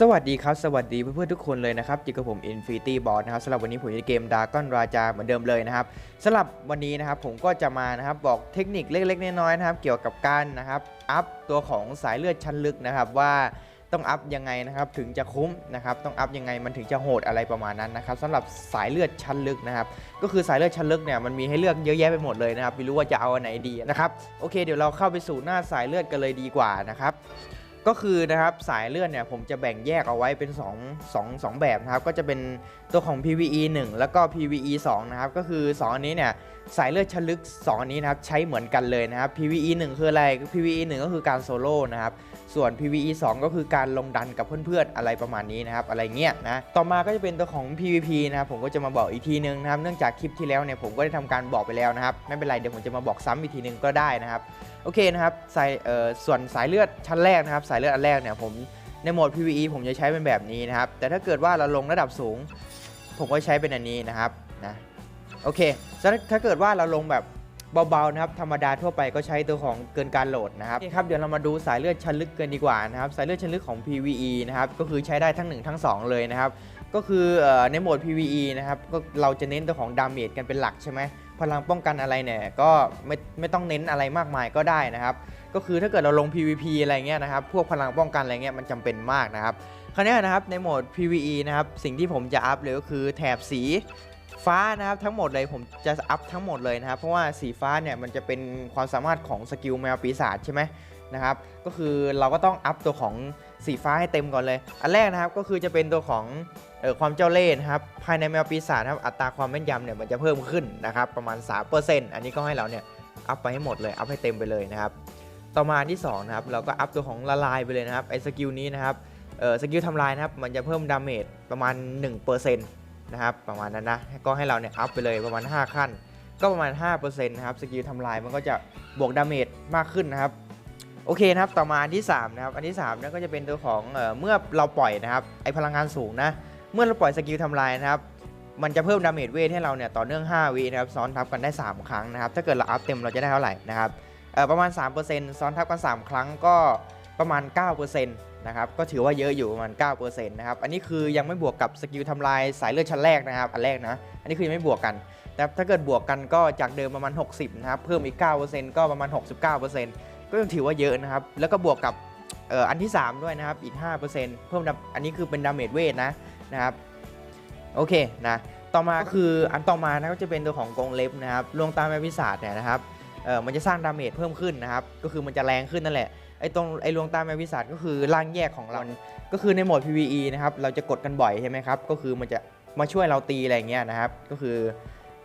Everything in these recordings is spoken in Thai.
สวัสดีครับ สวัสดีเพื่อนๆทุกคนเลยนะครับอยู่กับผม Infinity b o s นะครับสำหรับวันนี้ผมอยู่นเกม Dragon Raja เหมือนเดิมเลยนะครับสำหรับวันนี้นะครับผมก็จะมานะครับบอกเทคนิคเล็กๆน้อยๆนะครับเกี่ยวกับการนะครับอัพตัวของสายเลือดชั้นลึกนะครับว่าต้องอัพยังไงนะครับถึงจะคุ้มนะครับต้องอัพยังไงมันถึงจะโหดอะไรประมาณนั้นนะครับสำหรับสายเลือดชั้นลึกนะครับก็คือสายเลือดชั้นลึกเนี่ยมันมีให้เลือกเยอะแยะไปหมดเลยนะครับไม่รู้ว่าจะเอาอันไหนดีนะครับโอเคเดี๋ยวเราเข้าไปสู่หน้าสายเลือดกันเลยดีกว่านะครับ ก็คือนะครับสายเลือดเนี่ยผมจะแบ่งแยกเอาไว้เป็น 2 2 2 แบบนะครับ ก็จะเป็นตัวของ PVE 1 แล้วก็ PVE 2 นะครับ ก็คือ 2 อันนี้เนี่ยสายเลือดชลึก 2 อันนี้นะครับใช้เหมือนกันเลยนะครับ PVE 1 คืออะไร PVE 1 ก็คือการโซโล่นะครับ ส่วน PVE 2 ก็คือการลงดันกับเพื่อนๆอะไรประมาณนี้นะครับอะไรเงี้ยนะต่อมาก็จะเป็นตัวของ PVP นะครับผมก็จะมาบอกอีกทีนึงนะครับเนื่องจากคลิปที่แล้วเนี่ยผมก็ได้ทำการบอกไปแล้วนะครับไม่เป็นไรเดี๋ยวผมจะมาบอกซ้ำอีกทีนึงก็ได้นะครับโอเคนะครับสายเอ่อส่วนสายเลือดชั้นแรกนะครับสายเลือดอันแรกเนี่ยผมในโหมด PVE ผมจะใช้เป็นแบบนี้นะครับ แต่ถ้าเกิดว่าเราลงระดับสูง ผมก็ใช้เป็นอันนี้นะครับนะโอเคถ้าถ้าเกิดว่าเราลงแบบ เบาๆนะครับธรรมดาทั่วไปก็ใช้ตัวของเกินการโหลดนะครับนี่ครับเดี๋ยวเรามาดูสายเลือดชั้นลึกกันดีกว่านะครับสายเลือดชั้นลึกของ PVE นะครับก็คือใช้ได้ทั้ง 1 ทั้ง 2 เลยนะครับก็คือเอ่อในโหมด PVE นะครับก็เราจะเน้นตัวของดาเมจกันเป็นหลักใช่ไหมพลังป้องกันอะไรเนี่ยก็ไม่ไม่ต้องเน้นอะไรมากมายก็ได้นะครับ ก็คือถ้าเกิดเราลง PVP อะไรเงี้ยนะครับพวกพลังป้องกันอะไรเงี้ยมันจำเป็นมากนะครับคราวเนี้ยนะครับในโหมด PVE นะครับสิ่งที่ผมจะอัพเลยก็คือแถบสี ฟ้านะครับทั้งหมดเลยผมจะอัพทั้งหมดเลยนะครับ เพราะว่าสีฟ้าเนี่ยมันจะเป็นความสามารถของสกิลแมวปีศาจใช่ไหมนะครับ ก็คือเราก็ต้องอัพตัวของสีฟ้าให้เต็มก่อนเลย อันแรกนะครับก็คือจะเป็นตัวของเออความเจ้าเล่ห์นะครับภายในแมวปีศาจนะครับอัตราความแม่นยำเนี่ยมันจะเพิ่มขึ้นนะครับประมาณ 3%อันนี้ก็ให้เราเนี่ยอัพไปให้หมดเลยอัพให้เต็มไปเลยนะครับต่อมาที่สองนะครับเราก็อัพตัวของละลายไปเลยนะครับไอ้สกิลนี้นะครับเออสกิลทำลายนะครับมันจะเพิ่มดาเมจประมาณ 1%นะครับประมาณนั้นนะก็ให้เราเนี่ยอัพไปเลยประมาณ 5 ขั้น ก็ประมาณ 5%นะครับสกิลทำลายมันก็จะบวกดาเมจมากขึ้นนะครับโอเคนะครับต่อมาอันที่สามนะครับอันที่3นี่ยก็จะเป็นตัวของเออเมื่อเราปล่อยนะครับไอพลังงานสูงนะเมื่อเราปล่อยสกิลทำลายนะครับมันจะเพิ่มดาเมจเวทให้เราเนี่ยต่อเนื่อง 5วินะครับซ้อนทับกันได้ 3 ครั้งนะครับถ้าเกิดเราอัพเต็มเราจะได้เท่าไหร่นะครับประมาณ 3%ซ้อนทับกัน 3 ครั้งก็ประมาณ 9%นะครับก็ถือว่าเยอะอยู่ประมาณ9%นะครับอันนี้คือยังไม่บวกกับสกิลทำลายสายเลือดชั้นแรกนะครับอันแรกนะอันนี้คือยังไม่บวกกันแต่ถ้าเกิดบวกกันก็จากเดิมประมาณ 60นะครับเพิ่มอีก 9%ก็ประมาณ 69%ก็ยังถือว่าเยอะนะครับแล้วก็บวกกับอ,อ,อันที่ 3 ด้วยนะครับอีก 5%เพิ่มอันนี้คือเป็นดาเมจเวทนะนะครับโอเคนะต่อมาคืออันต่อมานะก็จะเป็นตัวของกรงเล็บนะครับลวงตามแมวพิศาจเนี่ยนะครับเออมันจะสร้างดาเมจเพิ่มขึ้นนะครับก็คือมันจะแรงขึ้นนั่นแหละ ไอ้ตรงไอ้ลวงตาแมวพิศาจก็คือร่างแยกของเรา ก็คือในโหมด PVE นะครับเราจะกดกันบ่อยใช่ไหมครับก็คือมันจะมาช่วยเราตีอะไรเงี้ยนะครับก็คือ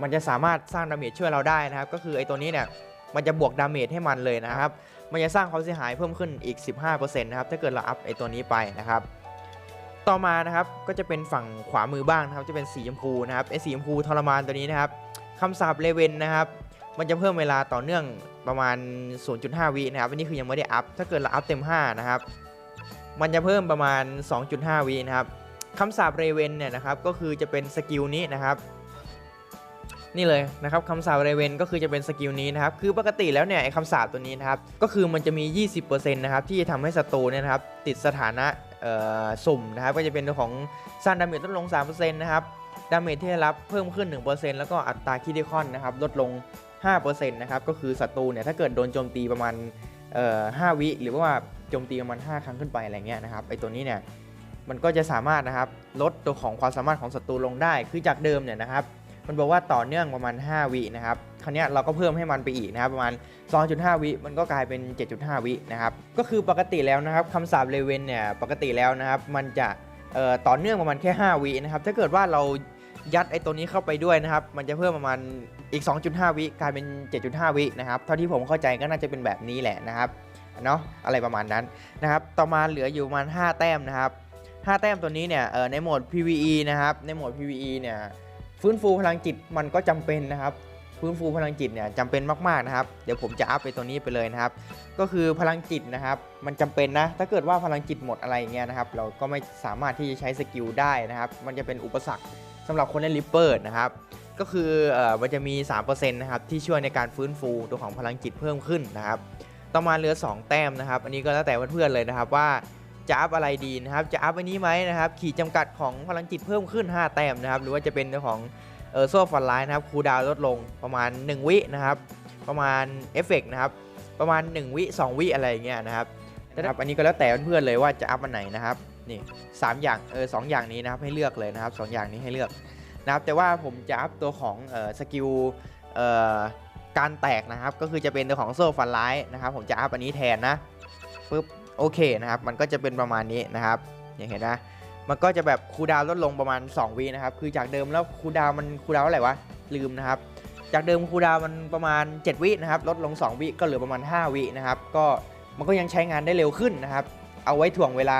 มันจะสามารถสร้างดาเมจช่วยเราได้นะครับ ก็คือไอ้ตัวนี้เนี่ยมันจะบวกดาเมจให้มันเลยนะครับ มันจะสร้างความเสียหายเพิ่มขึ้นอีก 15%นะครับถ้าเกิดเราอัพไอ้ตัวนี้ไปนะครับ ต่อมานะครับก็จะเป็นฝั่งขวามือบ้างนะครับจะเป็นสีชมพูนะครับไอ้สีชมพูทรมานตัวนี้นะครับคำสาปเลเวนนะครับ มันจะเพิ่มเวลาต่อเนื่องประมาณ 0.5 วินะครับอันนี้คือยังไม่ได้อัพ ถ้าเกิดเราอัพเต็ม 5 นะครับ มันจะเพิ่มประมาณ 2.5 วินะครับคำสาปเรเวนเนี่ยนะครับ ก็คือจะเป็นสกิลนี้นะครับ นี่เลยนะครับคำสาปเรเวนก็คือจะเป็นสกิลนี้นะครับ คือปกติแล้วเนี่ยไอ้คำสาปตัวนี้นะครับ ก็คือมันจะมี 20%นะครับ ที่จะทำให้ศัตรูเนี่ยนะครับ ติดสถานะสุ่มนะครับ ก็จะเป็นตัวของสร้างดาเมจลดลง 3%นะครับดาเมจที่ได้รับเพิ่มขึ้น 1%แล้วก็อัตราคิดิคอนนะครับ ลดลง 5%นะครับก็คือศัตรูเนี่ยถ้าเกิดโดนโจมตีประมาณเอ่อ5วิหรือว่าโจมตีประมาณ 5 ครั้งขึ้นไปอะไรเงี้ยนะครับไอ้ตัวนี้เนี่ยมันก็จะสามารถนะครับลดตัวของความสามารถของศัตรูลงได้ คือจากเดิมเนี่ยนะครับมันบอกว่าต่อเนื่องประมาณ 5 วินะครับคราวนี้เราก็เพิ่มให้มันไปอีกนะครับประมาณ 2.5 วิมันก็กลายเป็น 7.5 วินะครับก็คือปกติแล้วนะครับคำสาปเลเวนเนี่ยปกติแล้วนะครับมันจะต่อเนื่องประมาณแค่ 5 วินะครับถ้าเกิดว่าเรา ยัดไอ้ตัวนี้เข้าไปด้วยนะครับ มันจะเพิ่มประมาณอีก 2.5 วิกลายเป็น 7.5 วินะครับ เท่าที่ผมเข้าใจก็น่าจะเป็นแบบนี้แหละนะครับเนาะอะไรประมาณนั้นนะครับ ต่อมาเหลืออยู่ประมาณ 5 แต้มนะครับ 5 แต้มตัวนี้เนี่ยเออในโหมด PVE นะครับ ในโหมด PVE เนี่ยฟื้นฟูพลังจิตมันก็จำเป็นนะครับ ฟื้นฟูพลังจิตเนี่ยจำเป็นมากๆนะครับ เดี๋ยวผมจะอัพไปตัวนี้ไปเลยนะครับ ก็คือพลังจิตนะครับ มันจำเป็นนะ ถ้าเกิดว่าพลังจิตหมดอะไรเงี้ยนะครับ เราก็ไม่สามารถที่จะใช้สกิลได้นะครับ มันจะเป็นอุปสรรค สำหรับคนเล่นริปเปอร์นะครับก็คือเออมันจะมี 3%นะครับที่ช่วยในการฟื้นฟูตัวของพลังจิตเพิ่มขึ้นนะครับต่อมาเหลือ 2 แต้มนะครับ อันนี้ก็แล้วแต่เพื่อนๆเลยนะครับว่าจะอัพอะไรดีนะครับ จะอัพอันนี้ไหมนะครับ ขีดจำกัดของพลังจิตเพิ่มขึ้น 5 แต้มนะครับ หรือว่าจะเป็นเรื่องของเออโซ่ฟันไลน์นะครับ คูลดาวลดลงประมาณ 1 วินะครับ ประมาณเอฟเฟกนะครับ ประมาณ 1 วิ 2 วิอะไรอย่างเงี้ยนะครับนะครับ อันนี้ก็แล้วแต่เพื่อนๆเลยว่าจะอัพอันไหนนะครับ นี่สามอย่างเออสองอย่างนี้นะครับให้เลือกเลยนะครับสองอย่างนี้ให้เลือกนะครับแต่ว่าผมจะอัพตัวของเออสกิลเอ่อการแตกนะครับ ก็คือจะเป็นตัวของโซ่ฟันไลท์นะครับ ผมจะอัพอันนี้แทนนะปึ๊บโอเคนะครับ มันก็จะเป็นประมาณนี้นะครับอย่างเห็นนะมันก็จะแบบคูดาวลดลงประมาณ 2วินะครับ คือจากเดิมแล้วคูดาวมันคูดาวน์เท่าไรวะลืมนะครับ จากเดิมคูดาวมันประมาณ 7 วินะครับ ลดลง 2 วิก็เหลือประมาณ 5 วินะครับ ก็มันก็ยังใช้งานได้เร็วขึ้นนะครับ เอาไว้ถ่วงเวลา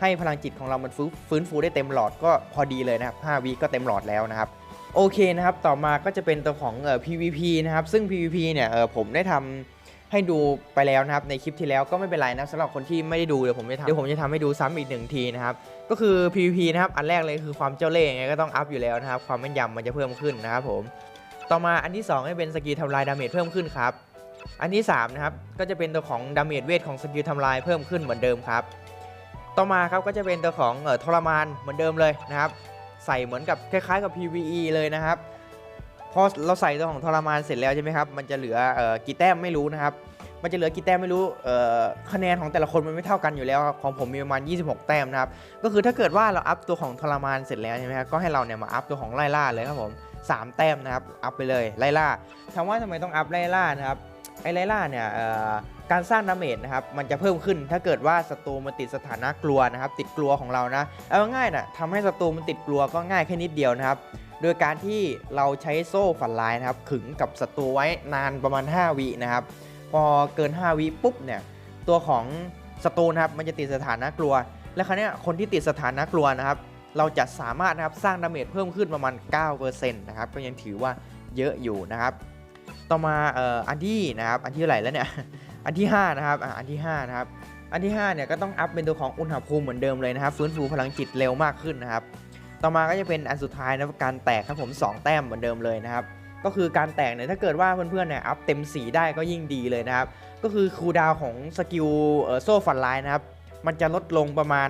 ให้พลังจิตของเรามันฟื้นฟูได้เต็มหลอดก็พอดีเลยนะครับ5วิก็เต็มหลอดแล้วนะครับโอเคนะครับ ต่อมาก็จะเป็นตัวของเอ่อ PVP นะครับ ซึ่ง PVP เนี่ยเออผมได้ทำให้ดูไปแล้วนะครับ ในคลิปที่แล้วก็ไม่เป็นไรนะสำหรับคนที่ไม่ได้ดูเดี๋ยวผมจะทำเดี๋ยวผมจะทำให้ดูซ้ำอีกหนึ่งทีนะครับ ก็คือ PVP นะครับ อันแรกเลยคือความเจ้าเล่ห์ไงก็ต้องอัพอยู่แล้วนะครับ ความแม่นยำมันจะเพิ่มขึ้นนะครับผม ต่อมาอันที่2ก็เป็นสกิลทำลายดาเมจเพิ่มขึ้นครับ อันที่3นะครับก็จะเป็นตัวของดาเมจเวทของสกิลทำลายเพิ่มขึ้นเหมือนเดิมครับ ต่อมาครับก็จะเป็นตัวของเอ่อทรมานเหมือนเดิมเลยนะครับ ใส่เหมือนกับคล้ายๆกับ PVE เลยนะครับพอเราใส่ตัวของทรมานเสร็จแล้วใช่ไหมครับมันจะเหลือเอ่อกี่แต้มไม่รู้นะครับ มันจะเหลือกี่แต้มไม่รู้เอ่อคะแนนของแต่ละคนมันไม่เท่ากันอยู่แล้วครับของผมมีประมาณ 26 แต้มนะครับก็คือถ้าเกิดว่าเราอัพตัวของทรมานเสร็จแล้วใช่ไหมครับก็ให้เราเนี่ยมาอัพตัวของไล่ล่าเลยครับผม3แต้มนะครับอัพไปเลยไล่ล่าถามว่าทำไมต้องอัพไล่ล่านะครับ ไอไลล่าเนี่ยการสร้างดาเมจนะครับมันจะเพิ่มขึ้นถ้าเกิดว่าศัตรูมันติดสถานะกลัวนะครับติดกลัวของเรานะเอาง่ายๆนะทำให้ศัตรูมันติดกลัวก็ง่ายแค่นิดเดียวนะครับโดยการที่เราใช้โซ่ฝันลายนะครับขึงกับศัตรูไว้นานประมาณ 5 วินะครับพอเกิน 5 วิปุ๊บเนี่ยตัวของศัตรูนะครับมันจะติดสถานะกลัว และครั้นี้คนที่ติดสถานะกลัวนะครับเราจะสามารถนะครับสร้างดาเมจเพิ่มขึ้นประมาณ 9%นะครับก็ยังถือว่าเยอะอยู่นะครับ ต่อมาเอ่ออันที่นะครับอันที่เท่าไหร่แล้วเนี่ยอันที่5นะครับอะอันที่5นะครับอันที่5เนี่ยก็ต้องอัพเป็นตัวของอุณหภูมิเหมือนเดิมเลยนะครับฟื้นฟูพลังจิตเร็วมากขึ้นนะครับต่อมาก็จะเป็นอันสุดท้ายนะการแตกครับผม 2 แต้มเหมือนเดิมเลยนะครับก็คือการแตกเนี่ยถ้าเกิดว่าเพื่อนๆเนี่ยอัพเต็ม4ได้ก็ยิ่งดีเลยนะครับก็คือคูดาวของสกิลโซ่ฟันลน์นะครับมันจะลดลงประมาณ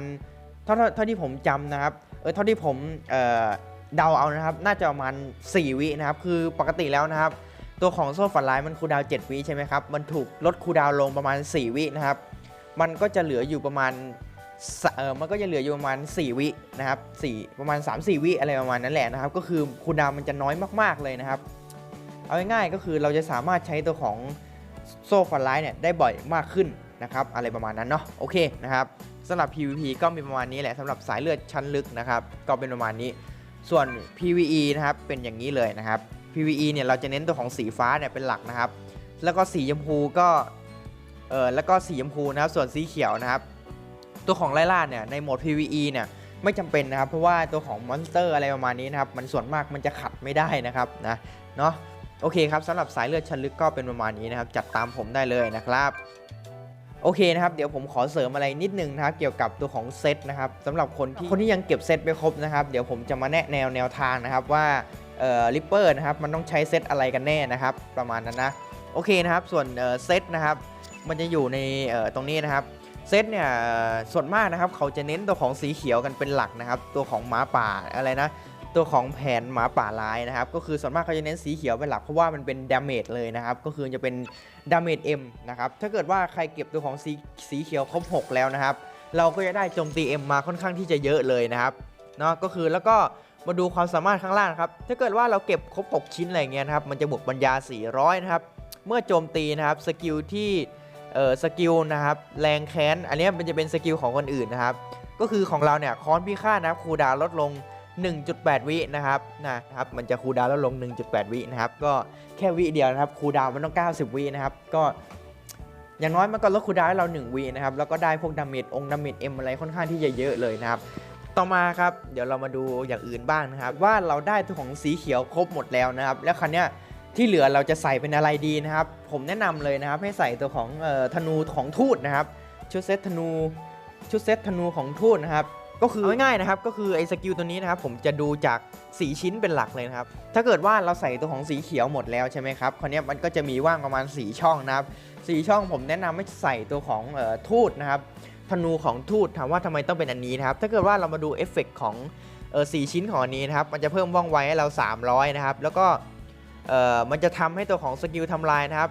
เท่าเท่าที่ผมจำนะครับเออเท่าที่ผมเอ่อเดาเอานะครับน่าจะประมาณ 4 วินะครับคือปกติแล้วนะครับ ตัวของโซ่ฟันไลน์มันคูดาว 7 วิใช่ไหมครับ มันถูกลดคูดาวลงประมาณ 4 วินะครับ มันก็จะเหลืออยู่ประมาณเออมันก็จะเหลืออยู่ประมาณ 4 วินะครับ4ประมาณ 3-4 วิอะไรประมาณนั้นแหละนะครับ ก็คือคูดาวมันจะน้อยมากๆเลยนะครับ เอาง่ายๆก็คือเราจะสามารถใช้ตัวของโซ่ฟันไลน์เนี่ยได้บ่อยมากขึ้นนะครับ อะไรประมาณนั้นเนาะ โอเคนะครับสำหรับ PVP ก็มีประมาณนี้แหละสำหรับสายเลือดชั้นลึกนะครับ ก็เป็นประมาณนี้ ส่วน PVE นะครับ เป็นอย่างนี้เลยนะครับ PVE เนี่ยเราจะเน้นตัวของสีฟ้าเนี่ยเป็นหลักนะครับ แล้วก็สีชมพูก็เออแล้วก็สีชมพูนะครับ ส่วนสีเขียวนะครับ ตัวของไล่ล่าเนี่ยในโหมด PVE เนี่ยไม่จำเป็นนะครับ เพราะว่าตัวของมอนสเตอร์อะไรประมาณนี้นะครับ มันส่วนมากมันจะขัดไม่ได้นะครับนะเนาะโอเคครับสำหรับสายเลือดชั้นลึกก็เป็นประมาณนี้นะครับ จัดตามผมได้เลยนะครับโอเคนะครับเดี๋ยวผมขอเสริมอะไรนิดนึงนะครับเกี่ยวกับตัวของเซตนะครับสำหรับคนที่คนที่ยังเก็บเซตไม่ครบนะครับ เดี๋ยวผมจะมาแนะแนวแนวทางนะครับว่าเอ่อ ริปเปอร์นะครับมันต้องใช้เซตอะไรกันแน่นะครับประมาณนั้นนะโอเคนะครับส่วนเซตนะครับมันจะอยู่ในตรงนี้นะครับเซตเนี่ยส่วนมากนะครับเขาจะเน้นตัวของสีเขียวกันเป็นหลักนะครับ ตัวของหมาป่าอะไรนะตัวของแผนหมาป่าลายนะครับ ก็คือส่วนมากเขาจะเน้นสีเขียวเป็นหลักเพราะว่ามันเป็นดาเมจเลยนะครับ ก็คือจะเป็นดาเมจ M นะครับ ถ้าเกิดว่าใครเก็บตัวของสีสีเขียวครบ 6 แล้วนะครับ เราก็จะได้โจมตี M มาค่อนข้างที่จะเยอะเลยนะครับเนาะก็คือแล้วก็ มาดูความสามารถข้างล่างครับ ถ้าเกิดว่าเราเก็บครบ 6 ชิ้นอะไรเงี้ยนะครับ มันจะบวกปัญญา 400 นะครับ เมื่อโจมตีนะครับ สกิลที่ เอ่อ สกิลนะครับ แรงแค้น อันนี้มันจะเป็นสกิลของคนอื่นนะครับ ก็คือของเราเนี่ยค้อนพิฆาตนะครับ คูดาวลดลง 1.8 วินะครับ นะครับ มันจะคูดาวลดลง 1.8 วินะครับ ก็แค่วิเดียวนะครับ คูดาวมันต้อง 90 วินะครับ ก็อย่างน้อยมันก็ลดคูดาวให้เรา 1วินะครับ แล้วก็ได้พวกดาเมจองดาเมจเอ็มอะไรค่อนข้างที่จะเยอะเลยนะครับ ต่อมาครับเดี๋ยวเรามาดูอย่างอื่นบ้างนะครับ ว่าเราได้ตัวของสีเขียวครบหมดแล้วนะครับ แล้วคันเนี้ยที่เหลือเราจะใส่เป็นอะไรดีนะครับ ผมแนะนำเลยนะครับ ให้ใส่ตัวของออธนูของทูตนะครับ ชุดเซตธนูชุดเซตธนูของทูตนะครับก็คือง่ายๆนะครับก็คือไอ้สกิลตัวนี้นะครับผมจะดูจากสีชิ้นเป็นหลักเลยนะครับ ถ้าเกิดว่าเราใส่ตัวของสีเขียวหมดแล้วใช่ไหมครับคราวนี้มันก็จะมีว่างประมาณสีช่องนะครับสีช่องผมแนะนำให้ใส่ตัวของออทูตนะครับ ธนูของทูตถามว่าทำไมต้องเป็นอันนี้นะครับ ถ้าเกิดว่าเรามาดูเอฟเฟกต์ของเออสชิ้นของอันนี้นะครับ มันจะเพิ่มว่องไวให้เรา 300 นะครับ แล้วก็เออมันจะทำให้ตัวของสกิลทำลายนะครับ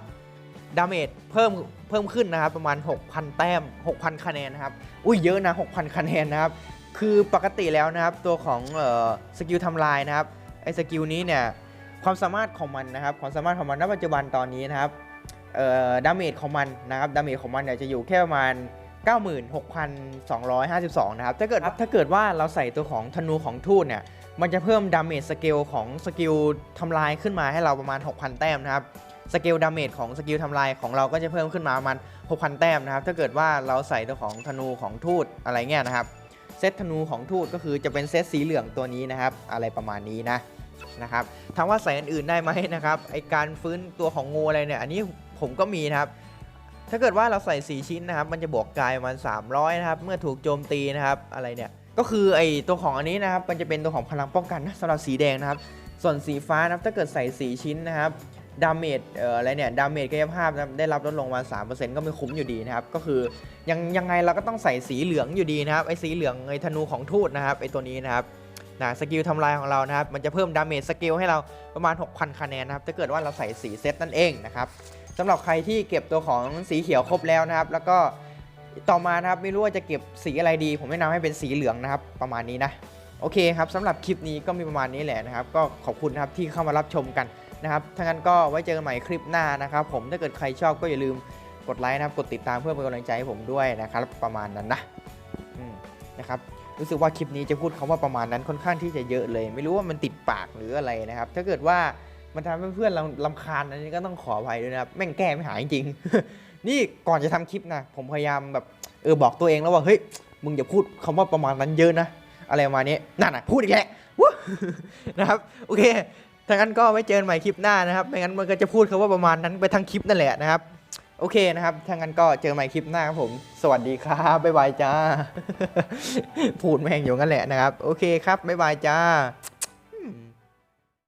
ดาเมจเพิ่มเพิ่มขึ้นนะครับ ประมาณ 6,000 แต้ม 6,000 คะแนนนะครับ อุ้ยเยอะนะ 6,000 คะแนนนะครับ คือปกติแล้วนะครับ ตัวของเออสกิลทำลายนะครับ ไอ้สกิลนี้เนี่ย ความสามารถของมันนะครับ ความสามารถของมันณปัจจุบันตอนนี้นะครับเออดาเมจของมันนะครับ ดาเมจของมันเนี่ยจะอยู่แค่ประมาณ 96,252 นะครับ ถ้าเกิดถ้าเกิดว่าเราใส่ตัวของธนูของทูตเนี่ย มันจะเพิ่มดาเมจสเกลของสกิลทำลายขึ้นมาให้เราประมาณ 6,000 แต้มนะครับ สเกลดาเมจของสกิลทำลายของเราก็จะเพิ่มขึ้นมาประมาณ 6,000 แต้มนะครับ ถ้าเกิดว่าเราใส่ตัวของธนูของทูตอะไรเงี้ยนะครับ เซตธนูของทูตก็คือจะเป็นเซตสีเหลืองตัวนี้นะครับ อะไรประมาณนี้นะนะครับถามว่าใส่อันอื่นได้ไหมนะครับ ไอการฟื้นตัวของงูอะไรเนี่ย อันนี้ผมก็มีนะครับ ถ้าเกิดว่าเราใส่ 4 ชิ้นนะครับ มันจะบวกกายประมัน 300 นะครับ เมื่อถูกโจมตีนะครับ อะไรเนี่ย ก็คือไอตัวของอันนี้นะครับ มันจะเป็นตัวของพลังป้องกันนะสำหรับสีแดงนะครับ ส่วนสีฟ้านะครับ ถ้าเกิดใส่ 4 ชิ้นนะครับดาเมจเอ่ออะไรเนี่ยดาเมจกายภาพนะครับได้รับลดลงมา 3%ก็ไม่คุ้มอยู่ดีนะครับ ก็คือยังยังไงเราก็ต้องใส่สีเหลืองอยู่ดีนะครับ ไอสีเหลืองไอธนูของทูตนะครับ ไอตัวนี้นะครับนะสกิลทำลายของเรานะครับ มันจะเพิ่มดาเมจสกิลให้เราประมาณ 6,000 คะแนนนะครับ ถ้าเกิดว่าเราใส่สีเซตนั่นเองนะครับ สำหรับใครที่เก็บตัวของสีเขียวครบแล้วนะครับ แล้วก็ต่อมานะครับไม่รู้ว่าจะเก็บสีอะไรดี ผมแนะนำให้เป็นสีเหลืองนะครับประมาณนี้นะโอเคครับสำหรับคลิปนี้ก็มีประมาณนี้แหละนะครับ ก็ขอบคุณนะครับที่เข้ามารับชมกันนะครับถ้างั้นก็ไว้เจอกันใหม่คลิปหน้านะครับ ผมถ้าเกิดใครชอบก็อย่าลืมกดไลค์นะครับ กดติดตามเพื่อเป็นกำลังใจให้ผมด้วยนะครับ ประมาณนั้นนะนะครับรู้สึกว่าคลิปนี้จะพูดคำว่าประมาณนั้นค่อนข้างที่จะเยอะเลย ไม่รู้ว่ามันติดปากหรืออะไรนะครับ ถ้าเกิดว่า มันทำให้เพื่อนเราลำคาญอันนี้ก็ต้องขออภัยด้วยนะครับแม่งแก้ไม่หายจริง นี่ก่อนจะทำคลิปนะผมพยายามแบบเออบอกตัวเองแล้วว่าเฮ้ยมึงอย่าพูดคำว่าประมาณนั้นเยอะนะอะไรประมาณนี้นั่นน่ะพูดอีกแล้วนะครับโอเคถ้างั้นก็ไว้เจอกันใหม่คลิปหน้านะครับไม่งั้นมันก็จะพูดคำว่าประมาณนั้นไปทั้งคลิปนั่นแหละนะครับ โอเคนะครับถ้างั้นก็เจอใหม่คลิปหน้าครับผม สวัสดีครับบ๊ายบายจ้า พูดแม่งอยู่งั้นแหละนะครับ โอเคครับบ๊ายบายจ้า